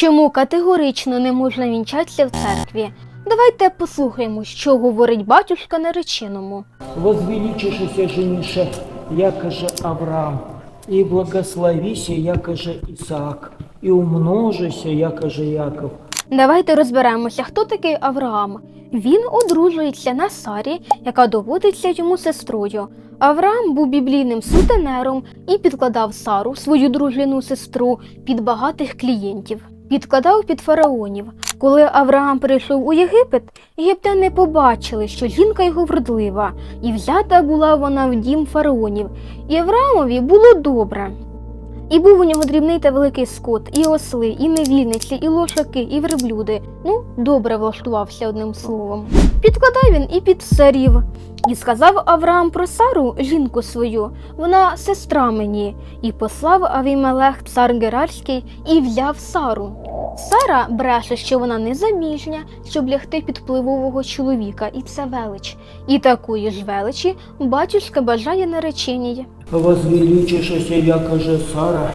чому категорично не можна вінчатися в церкві. Давайте послухаємо, що говорить батюшка нареченому. Возвеличишься женише, якоже Авраам, и благословися, якоже Исаак, и умножися, якоже Яков. Давайте розберемося, хто такий Авраам. Він одружується на Сарі, яка доводиться йому сестрою. Авраам був біблійним сутенером і підкладав Сару, свою дружину сестру, під багатих клієнтів. Підкладав під фараонів. Коли Авраам перейшов у Єгипет, єгиптяни побачили, що жінка його вродлива, і взята була вона в дім фараонів. І Авраамові було добре. І був у нього дрібний та великий скот, і осли, і невільниці, і лошаки, і верблюди. Ну, добре влаштувався одним словом. Підкладав він і під царів. І сказав Авраам про Сару, жінку свою, вона сестра мені, і послав Авімелех, цар Герарський, і взяв Сару. Сара бреше, що вона незаміжня, щоб лягти під впливового чоловіка, і це велич. І такої ж величі батюшка бажає нареченій. Возвеличишься, якоже Сара,